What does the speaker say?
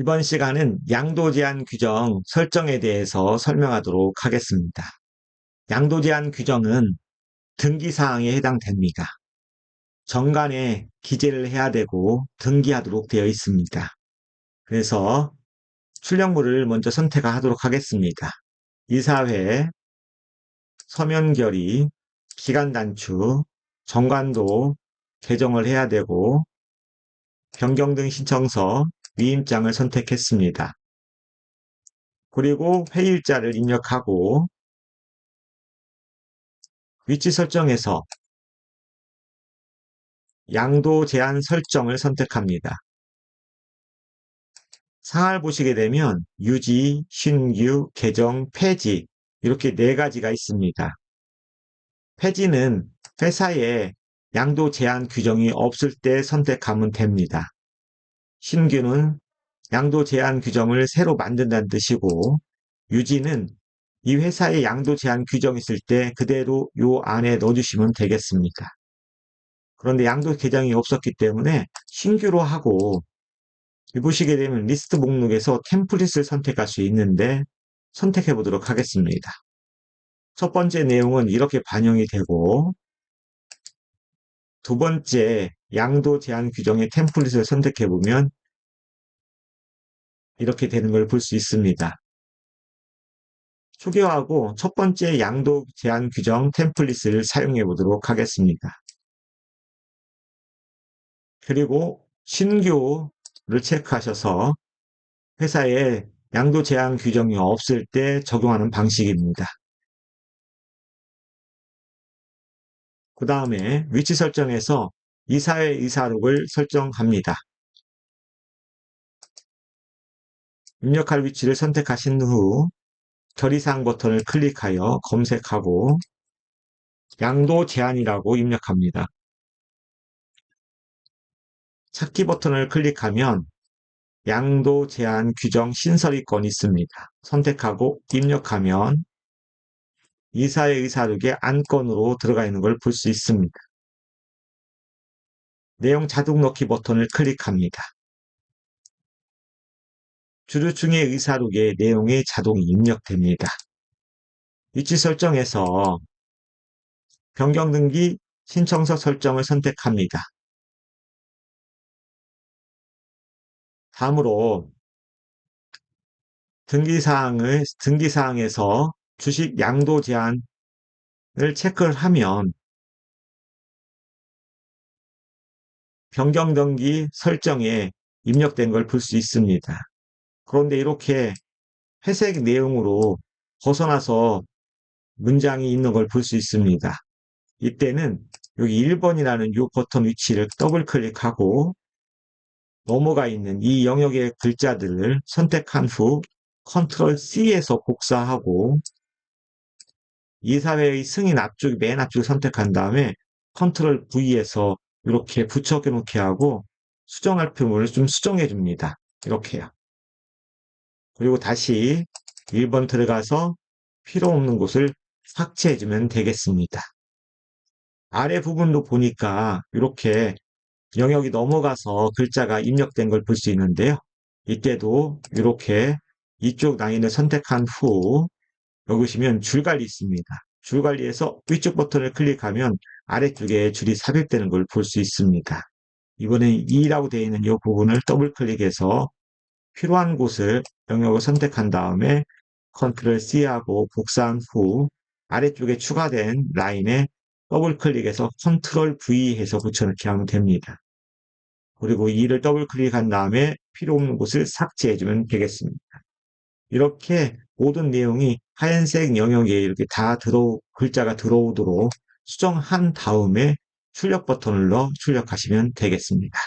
이번 시간은 양도 제한 규정 설정에 대해서 설명하도록 하겠습니다. 양도 제한 규정은 등기사항에 해당됩니다. 정관에 기재를 해야 되고 등기하도록 되어 있습니다. 그래서 출력물을 먼저 선택하도록 하겠습니다. 이사회, 서면 결의, 기간 단축, 정관도 개정을 해야 되고 변경 등 신청서, 위임장을 선택했습니다. 그리고 회일자를 입력하고 위치 설정에서 양도 제한 설정을 선택합니다. 상할 보시게 되면 유지, 신규, 개정, 폐지 이렇게 네 가지가 있습니다. 폐지는 회사에 양도 제한 규정이 없을 때 선택하면 됩니다. 신규는 양도 제한 규정을 새로 만든다는 뜻이고 유지는 이 회사에 양도 제한 규정이 있을 때 그대로 요 안에 넣어주시면 되겠습니다. 그런데 양도 개정이 없었기 때문에 신규로 하고 보시게 되면 리스트 목록에서 템플릿을 선택할 수 있는데 선택해 보도록 하겠습니다. 첫 번째 내용은 이렇게 반영이 되고 두 번째 양도 제한 규정의 템플릿을 선택해 보면 이렇게 되는 걸 볼 수 있습니다. 초기화하고 첫 번째 양도 제한 규정 템플릿을 사용해 보도록 하겠습니다. 그리고 신규를 체크하셔서 회사에 양도 제한 규정이 없을 때 적용하는 방식입니다. 그 다음에 위치 설정에서 이사회 이사록을 설정합니다. 입력할 위치를 선택하신 후 결의사항 버튼을 클릭하여 검색하고 양도 제한이라고 입력합니다. 찾기 버튼을 클릭하면 양도 제한 규정 신설이 건이 있습니다. 선택하고 입력하면 이사의 의사록에 안건으로 들어가 있는 걸 볼 수 있습니다. 내용 자동 넣기 버튼을 클릭합니다. 주류층의 의사록에 내용이 자동 입력됩니다. 위치 설정에서 변경 등기 신청서 설정을 선택합니다. 다음으로 등기사항을, 등기사항에서 주식 양도 제한을 체크를 하면 변경 등기 설정에 입력된 걸 볼 수 있습니다. 그런데 이렇게 회색 내용으로 벗어나서 문장이 있는 걸 볼 수 있습니다. 이때는 여기 1번이라는 이 버튼 위치를 더블 클릭하고 넘어가 있는 이 영역의 글자들을 선택한 후 컨트롤 C에서 복사하고 이사회의 승인 앞쪽, 맨 앞쪽 선택한 다음에 컨트롤 V에서 이렇게 붙여놓게 겨 하고 수정할 표물을 좀 수정해 줍니다. 이렇게요. 그리고 다시 1번 들어가서 필요 없는 곳을 삭제해 주면 되겠습니다. 아래 부분도 보니까 이렇게 영역이 넘어가서 글자가 입력된 걸 볼 수 있는데요. 이때도 이렇게 이쪽 라인을 선택한 후 여기 보시면 줄 관리 있습니다. 줄 관리에서 위쪽 버튼을 클릭하면 아래쪽에 줄이 삽입되는 걸 볼 수 있습니다. 이번엔 2라고 되어 있는 이 부분을 더블 클릭해서 필요한 곳을 영역을 선택한 다음에 컨트롤 C하고 복사한 후 아래쪽에 추가된 라인에 더블 클릭해서 컨트롤 V 해서 붙여넣기 하면 됩니다. 그리고 이를 더블 클릭한 다음에 필요 없는 곳을 삭제해주면 되겠습니다. 이렇게 모든 내용이 하얀색 영역에 이렇게 다 들어, 글자가 들어오도록 수정한 다음에 출력 버튼을 넣어 출력하시면 되겠습니다.